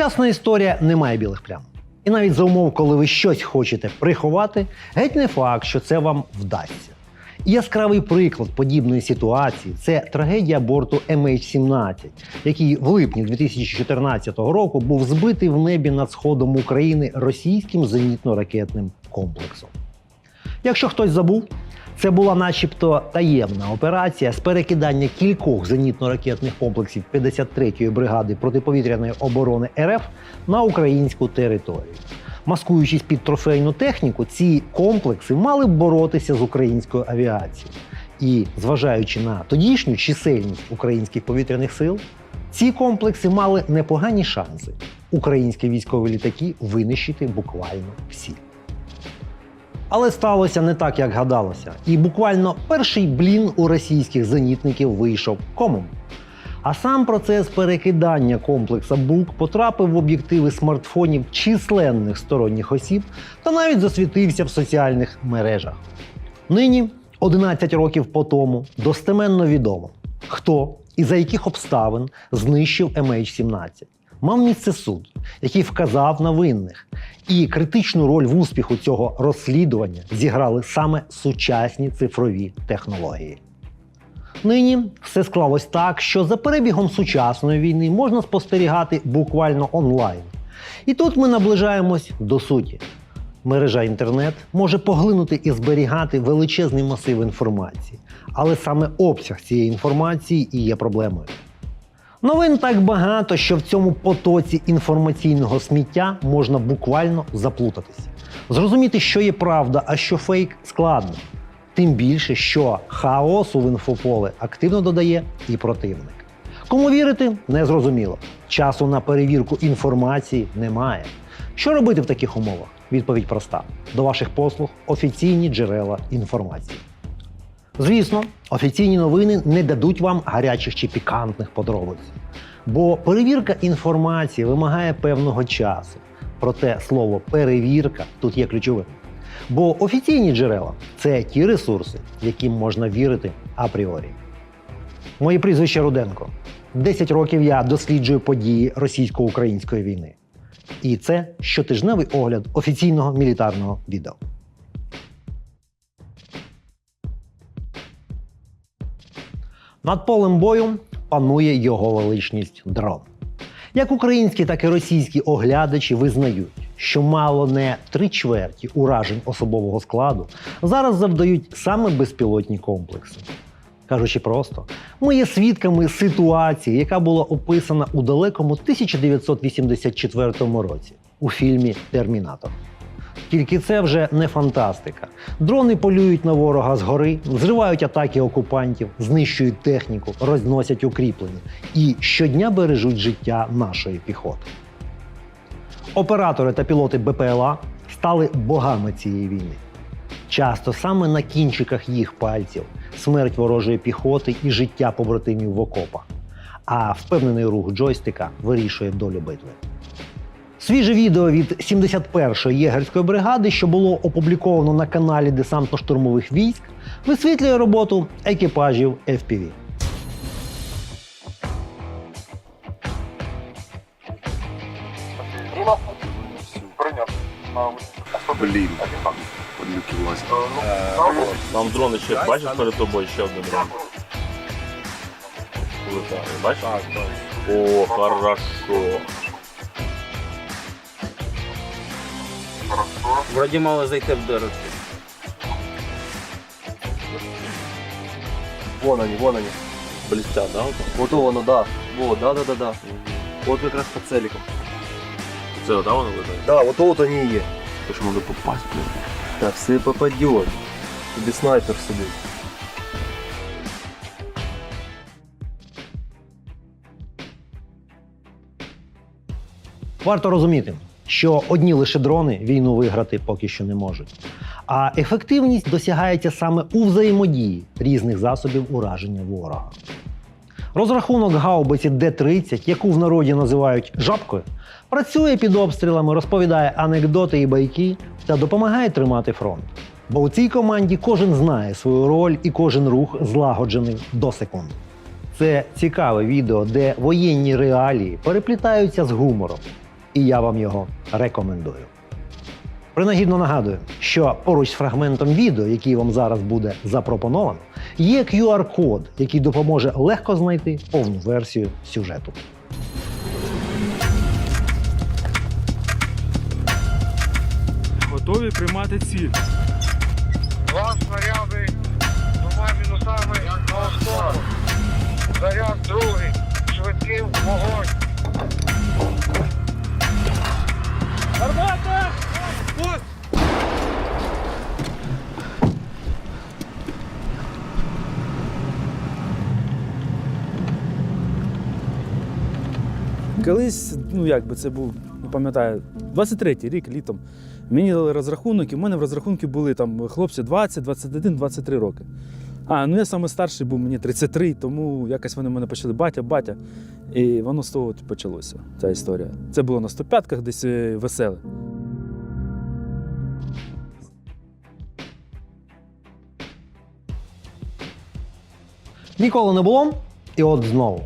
Сучасна історія не має білих плям. І навіть за умов, коли ви щось хочете приховати, геть не факт, що це вам вдасться. Яскравий приклад подібної ситуації це трагедія борту MH17, який в липні 2014 року був збитий в небі над сходом України російським зенітно-ракетним комплексом. Якщо хтось забув, це була начебто таємна операція з перекидання кількох зенітно-ракетних комплексів 53-ї бригади протиповітряної оборони РФ на українську територію. Маскуючись під трофейну техніку, ці комплекси мали б боротися з українською авіацією. І зважаючи на тодішню чисельність українських повітряних сил, ці комплекси мали непогані шанси українські військові літаки винищити буквально всі. Але сталося не так, як гадалося. І буквально перший блін у російських зенітників вийшов комом. А сам процес перекидання комплекса БУК потрапив в об'єктиви смартфонів численних сторонніх осіб та навіть засвітився в соціальних мережах. Нині, 11 років по тому, достеменно відомо, хто і за яких обставин знищив MH17. Мав місце суд, який вказав на винних. І критичну роль в успіху цього розслідування зіграли саме сучасні цифрові технології. Нині все склалось так, що за перебігом сучасної війни можна спостерігати буквально онлайн. І тут ми наближаємось до суті. Мережа інтернет може поглинути і зберігати величезний масив інформації, але саме обсяг цієї інформації і є проблемою. Новин так багато, що в цьому потоці інформаційного сміття можна буквально заплутатися. Зрозуміти, що є правда, а що фейк, складно. Тим більше, що хаосу в інфополе активно додає і противник. Кому вірити, незрозуміло. Часу на перевірку інформації немає. Що робити в таких умовах? Відповідь проста: до ваших послуг офіційні джерела інформації. Звісно, офіційні новини не дадуть вам гарячих чи пікантних подробиць, бо перевірка інформації вимагає певного часу. Проте слово перевірка тут є ключовим. Бо офіційні джерела це ті ресурси, яким можна вірити апріорі. Моє прізвище Руденко. 10 років я досліджую події російсько-української війни. І це щотижневий огляд офіційного мілітарного відео. Над полем бою панує його величність дрон. Як українські, так і російські оглядачі визнають, що мало не три чверті уражень особового складу зараз завдають саме безпілотні комплекси. Кажучи просто, ми є свідками ситуації, яка була описана у далекому 1984 році у фільмі Термінатор. Тільки це вже не фантастика. Дрони полюють на ворога згори, зривають атаки окупантів, знищують техніку, розносять укріплення і щодня бережуть життя нашої піхоти. Оператори та пілоти БПЛА стали богами цієї війни. Часто саме на кінчиках їх пальців смерть ворожої піхоти і життя побратимів в окопах. А впевнений рух джойстика вирішує долю битви. Свіже відео від 71-ї єгерської бригади, що було опубліковано на каналі десантно-штурмових військ, висвітлює роботу екіпажів FPV. Блін, подлюки власні. Нам дрон ще бачиш перед тобою ще один дрон. Бачиш? О, хорошо. Вроді мало зайти в дирочку. Вон они, вон они. Блістять, да? Вот воно, да. Вот, да, да, да, да. Вот как раз по целикам. Це да, воно летає? Да, вот вот они и есть. То що треба попасть, блін. Да, все попадет. Тебе снайпер сидит. Варто розуміти, що одні лише дрони війну виграти поки що не можуть. А ефективність досягається саме у взаємодії різних засобів ураження ворога. Розрахунок гаубиці Д-30, яку в народі називають жабкою, працює під обстрілами, розповідає анекдоти і байки та допомагає тримати фронт. Бо у цій команді кожен знає свою роль і кожен рух злагоджений до секунд. Це цікаве відео, де воєнні реалії переплітаються з гумором. І я вам його рекомендую. Принагідно нагадую, що поруч з фрагментом відео, який вам зараз буде запропоновано, є QR-код, який допоможе легко знайти повну версію сюжету. Готові приймати ціль. Два снаряди ну як би це був, не пам'ятаю, 23-й рік літом. Мені дали розрахунок, і в мене в розрахунку були там хлопці 20, 21, 23 роки. А, ну я саме старший був, мені 33, тому якось вони мене почали батя, батя. І воно з того почалося, ця історія. Це було на 105-ках, десь е, веселе. Ніколи не було, і от знову.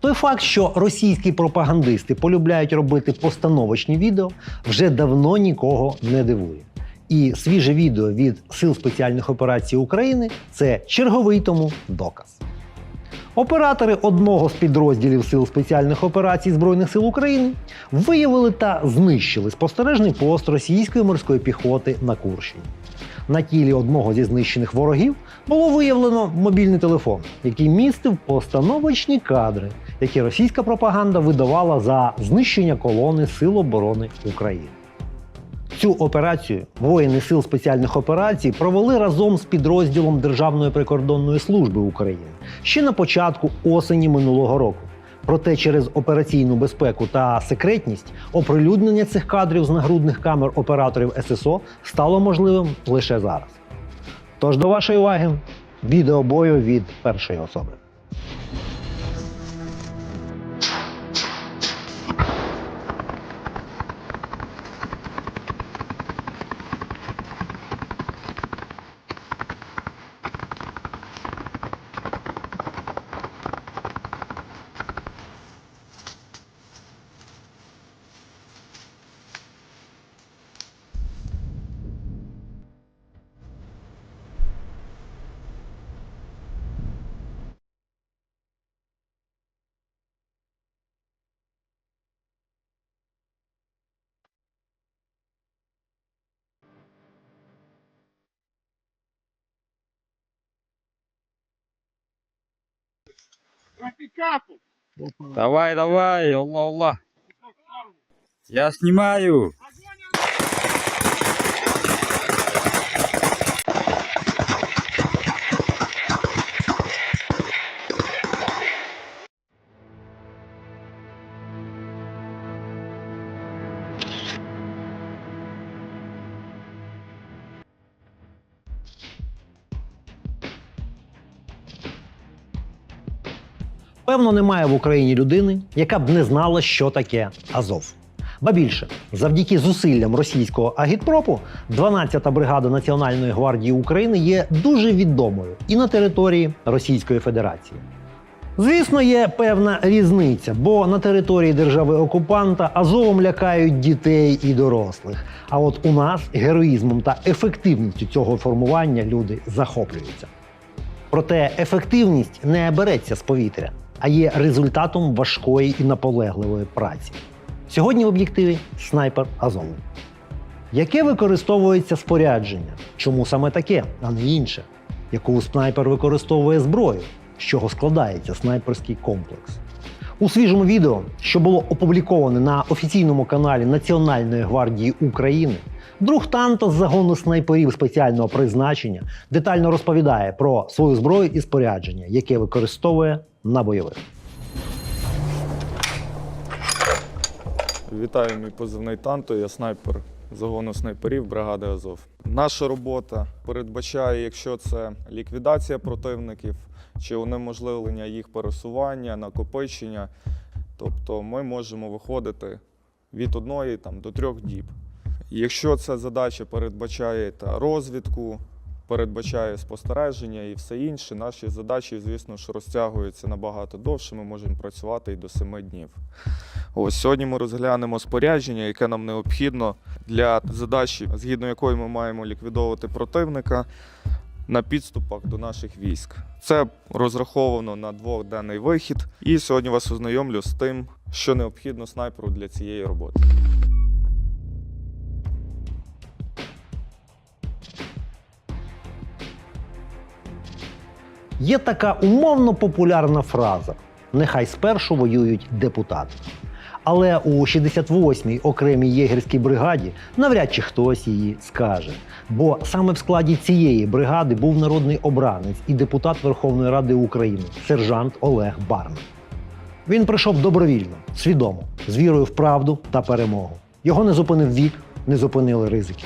Той факт, що російські пропагандисти полюбляють робити постановочні відео, вже давно нікого не дивує. І свіже відео від Сил спеціальних операцій України це черговий тому доказ. Оператори одного з підрозділів Сил спеціальних операцій Збройних сил України виявили та знищили спостережний пост російської морської піхоти на Курщині. На тілі одного зі знищених ворогів було виявлено мобільний телефон, який містив постановочні кадри, які російська пропаганда видавала за знищення колони Сил оборони України. Цю операцію воїни Сил спеціальних операцій провели разом з підрозділом Державної прикордонної служби України ще на початку осені минулого року. Проте через операційну безпеку та секретність оприлюднення цих кадрів з нагрудних камер операторів ССО стало можливим лише зараз. Тож до вашої уваги відео бою від першої особи. Давай, давай, Алла, Алла. Я снимаю. Певно, немає в Україні людини, яка б не знала, що таке Азов. Ба більше, завдяки зусиллям російського агітпропу, 12-та бригада Національної гвардії України є дуже відомою і на території Російської Федерації. Звісно, є певна різниця, бо на території держави-окупанта Азовом лякають дітей і дорослих. А от у нас героїзмом та ефективністю цього формування люди захоплюються. Проте ефективність не береться з повітря, а є результатом важкої і наполегливої праці. Сьогодні в об'єктиві снайпер Азову. Яке використовується спорядження? Чому саме таке, а не інше? Яку снайпер використовує зброю? З чого складається снайперський комплекс? У свіжому відео, що було опубліковане на офіційному каналі Національної гвардії України, друг Танто з загону снайперів спеціального призначення детально розповідає про свою зброю і спорядження, яке використовує на бойових. Вітаю, мій позивний Танто, я снайпер загону снайперів бригади Азов. Наша робота передбачає, якщо це ліквідація противників чи унеможливлення їх пересування, накопичення. Тобто ми можемо виходити від одної там, до трьох діб. Якщо ця задача передбачає та розвідку, передбачає спостереження і все інше, наші задачі, звісно ж, розтягуються набагато довше. Ми можемо працювати і до семи днів. Ось сьогодні ми розглянемо спорядження, яке нам необхідно для задачі, згідно якої ми маємо ліквідовувати противника на підступах до наших військ. Це розраховано на двохденний вихід. І сьогодні вас ознайомлю з тим, що необхідно снайперу для цієї роботи. Є така умовно популярна фраза: нехай спершу воюють депутати. Але у 68-й окремій єгерській бригаді навряд чи хтось її скаже. Бо саме в складі цієї бригади був народний обранець і депутат Верховної Ради України, сержант Олег Барна. Він прийшов добровільно, свідомо, з вірою в правду та перемогу. Його не зупинив вік, не зупинили ризики.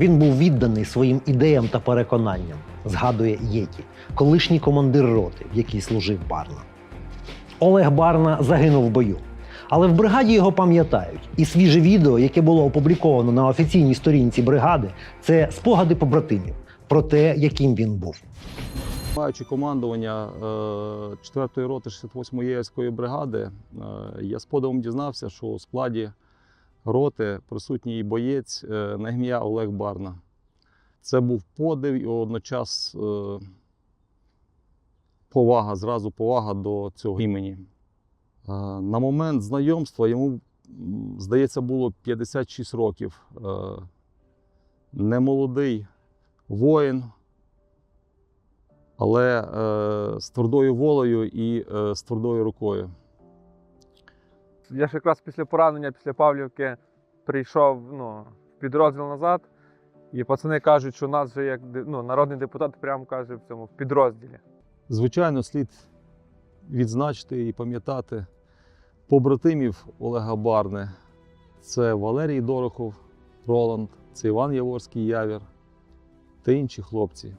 Він був відданий своїм ідеям та переконанням, згадує Єті, колишній командир роти, в якій служив Барна. Олег Барна загинув в бою. Але в бригаді його пам'ятають. І свіже відео, яке було опубліковано на офіційній сторінці бригади, це спогади побратимів про те, яким він був. Маючи командування е, 4-ї роти 68-ї єгерської бригади, е, я з подивом дізнався, що у складі роти присутній боєць е, на ім'я Олег Барна. Це був подив і водночас е, повага, зразу повага до цього імені. Е, На момент знайомства йому, здається, було 56 років. Е, Немолодий воїн, але з твердою волею і з твердою рукою. Я ж якраз після поранення, після Павлівки прийшов ну, в підрозділ назад, і пацани кажуть, що у нас вже як ну, народний депутат прямо каже в цьому в підрозділі. Звичайно, слід відзначити і пам'ятати побратимів Олега Барни. Це Валерій Дорохов, Роланд, це Іван Яворський Явір та інші хлопці.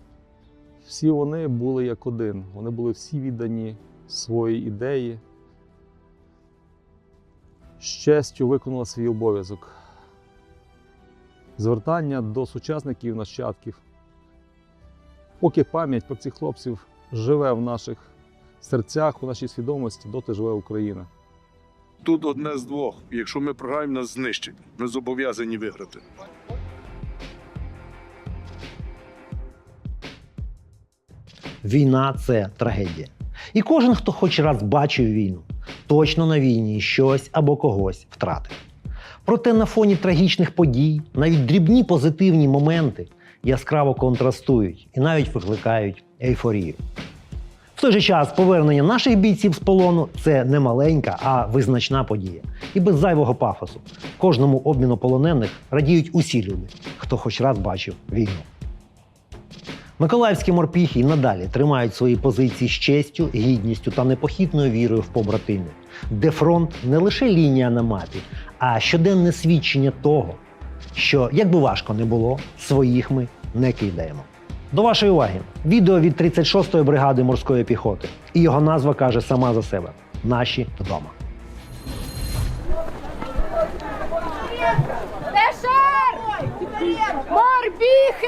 Всі вони були як один. Вони були всі віддані своїй ідеї. З честю виконали свій обов'язок. Звертання до сучасників нащадків. Поки пам'ять про цих хлопців живе в наших серцях, у нашій свідомості, доти живе Україна. Тут одне з двох. Якщо ми програємо, нас знищать. Ми зобов'язані виграти. Війна це трагедія. І кожен, хто хоч раз бачив війну, точно на війні щось або когось втратив. Проте на фоні трагічних подій навіть дрібні позитивні моменти яскраво контрастують і навіть викликають ейфорію. В той же час повернення наших бійців з полону це не маленька, а визначна подія. І без зайвого пафосу. Кожному обміну полонених радіють усі люди, хто хоч раз бачив війну. Миколаївські морпіхи надалі тримають свої позиції з честю, гідністю та непохитною вірою в побратимів, де фронт не лише лінія на мапі, а щоденне свідчення того, що, як би важко не було, своїх ми не кидаємо. До вашої уваги, відео від 36-ї бригади морської піхоти. І його назва каже сама за себе: Наші вдома. Морбіхи!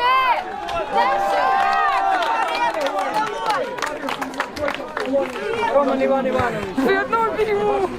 Роман Іван Іванович.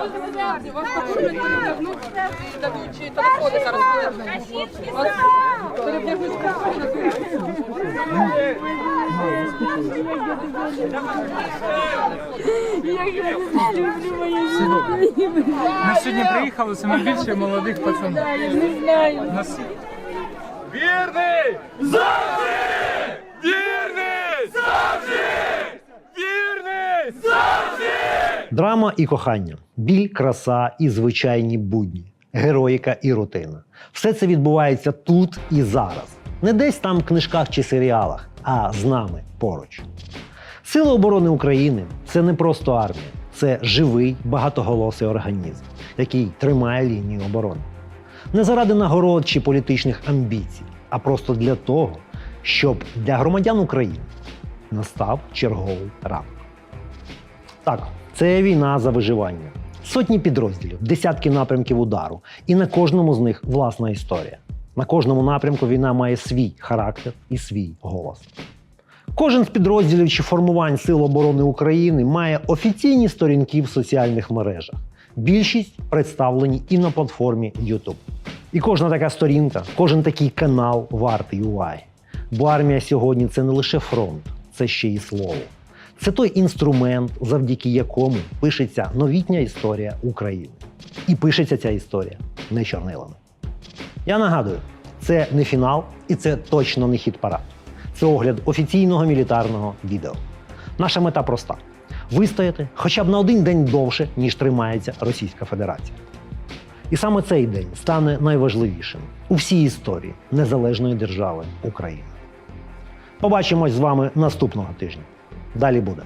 Вас покурим, передохнуть, дадуть телефони зараз. Передягнуть Ми сьогодні приїхали, саме більше молодих пацанів. Вірний! Завжди! Вірний! Завжди! Вірний! Завжди! Драма і кохання, біль, краса і звичайні будні, героїка і рутина. Все це відбувається тут і зараз. Не десь там в книжках чи серіалах, а з нами поруч. Сили оборони України це не просто армія, це живий багатоголосий організм, який тримає лінію оборони. Не заради нагород чи політичних амбіцій, а просто для того, щоб для громадян України настав черговий ранок. Так, Це війна за виживання. Сотні підрозділів, десятки напрямків удару, і на кожному з них власна історія. На кожному напрямку війна має свій характер і свій голос. Кожен з підрозділів чи формувань Сил оборони України має офіційні сторінки в соціальних мережах. Більшість представлені і на платформі YouTube. І кожна така сторінка, кожен такий канал вартий уваги. Бо армія сьогодні це не лише фронт, це ще й слово. Це той інструмент, завдяки якому пишеться новітня історія України. І пишеться ця історія не чорнилами. Я нагадую, це не фінал і це точно не хід парад. Це огляд офіційного мілітарного відео. Наша мета проста: вистояти хоча б на один день довше, ніж тримається Російська Федерація. І саме цей день стане найважливішим у всій історії незалежної держави України. Побачимось з вами наступного тижня. Далі буде.